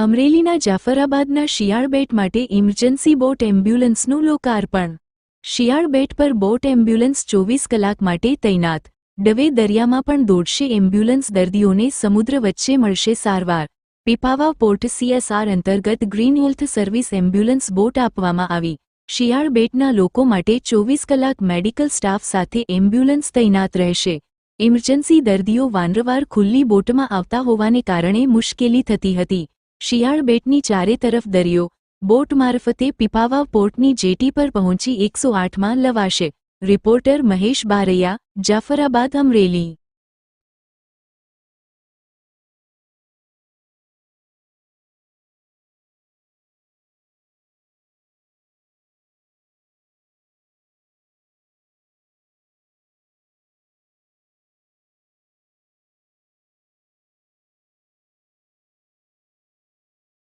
અમરેલીના જાફરાબાદના શિયાળબેટ માટે emergency boat એમ્બ્યુલન્સનું લોકાર્પણ. શિયાળબેટ પર બોટ એમ્બ્યુલન્સ ચોવીસ કલાક માટે તૈનાત. ડવે દરિયામાં પણ દોડશે એમ્બ્યુલન્સ દર્દીઓને સમુદ્ર વચ્ચે મળશે સારવાર. પીપાવા પોર્ટ સીએસઆર અંતર્ગત green health service ambulance boat આપવામાં આવી. શિયાળબેટના લોકો માટે ચોવીસ કલાક મેડિકલ સ્ટાફ સાથે એમ્બ્યુલન્સ તૈનાત રહેશે. ઇમરજન્સી દર્દીઓ વારંવાર ખુલ્લી બોટમાં આવતા હોવાને કારણે મુશ્કેલી થતી હતી. શિયાળબેટની ચારે તરફ દરિયો, બોટ મારફતે પીપાવા પોર્ટની જેટી પર પહોંચી એકસો આઠમાં લવાશે. રિપોર્ટર મહેશ બારૈયા, જાફરાબાદ અમરેલી.